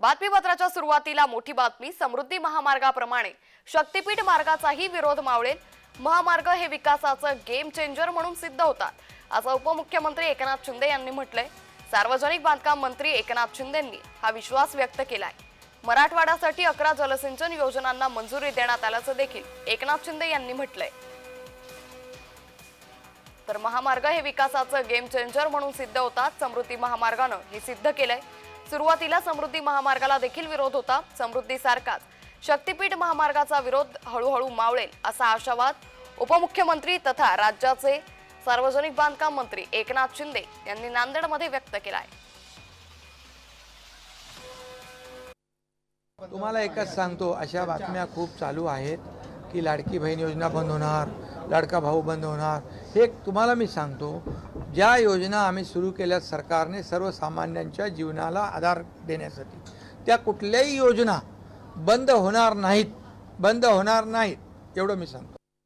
बातमीपत्राच्या सुरुवातीला मोठी बातमी समृद्धी महामार्गाप्रमाणे. शक्तीपीठ मार्गाचाही विरोध मावळेल. महामार्ग हे विकासाचं गेम चेंजर म्हणून सिद्ध होतात. असं उपमुख्यमंत्री एकनाथ शिंदे यांनी म्हटलंय. सार्वजनिक बांधकाम मंत्री एकनाथ शिंदेंनी हा विश्वास व्यक्त केलाय. मराठवाड्यासाठी अकरा जलसिंचन योजनांना मंजुरी देण्यात आल्याचं देखील एकनाथ शिंदे यांनी म्हटलंय. तर महामार्ग हे विकासाचं गेम चेंजर म्हणून सिद्ध होतात. समृद्धी महामार्गानं हे सिद्ध केलंय. सुरुवातीला समृद्धी महामार्गाला देखील विरोध होता. समृद्धी सारखाच. शक्तीपीठ महामार्गाचा विरोध हळूहळू मावळेल असा आशावाद उपमुख्यमंत्री तथा राज्याचे सार्वजनिक बांधकाम मंत्री एकनाथ शिंदे यांनी नांदेडमध्ये व्यक्त केला आहे तुम्हाला एकच सांगतो अशा बातम्या खूप चालू आहेत की लाडकी बहीण योजना बंद होणार लाडका भाऊ बंद होणार. हे तुम्हाला मी सांगतो ज्या योजना आम्ही सुरू केल्या सरकारने सर्वसामान्यांच्या जीवनाला आधार देण्यासाठी त्या कुठल्याही योजना बंद होणार नाहीत बंद होणार नाहीत एवढं मी सांगतो.